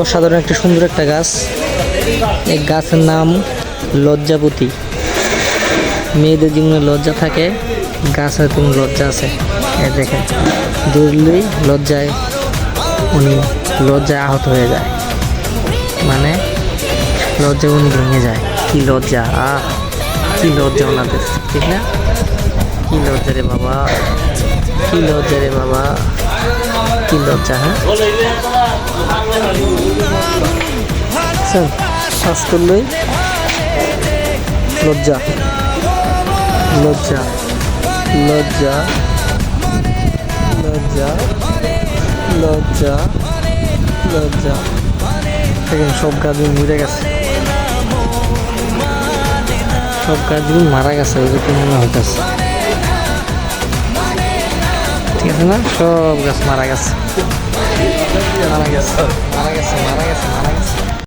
অসাধারণ একটা সুন্দর একটা গাছ। এই গাছের নাম লজ্জাপতি মেয়েদের জীবনে লজ্জা থাকে, গাছের কোনো লজ্জা আছে। দেখেন দৌড়লেই লজ্জায় উনি লজ্জায় আহত হয়ে যায়। মানে লজ্জা উনি ভেঙে যায়। কি লজ্জা, আহ! কি লজ্জা ওনাদের, ঠিক না? কি লজ্জা রে বাবা, কি লজ্জা রে বাবা। লজ্জা হ্যাঁ? স্যার শ্বাস করলেই লজ্জা লজ্জা লজ্জা লজ্জা লজ্জা লজ্জা। দেখেন, সব গাছগুলো মরে গেছে। সব গাছগুলো মারা গেছে ওইরকম মনে হইতেছে। আছে না? সব গাছ গেছে। মারা গেছে মারা গেছে। মারা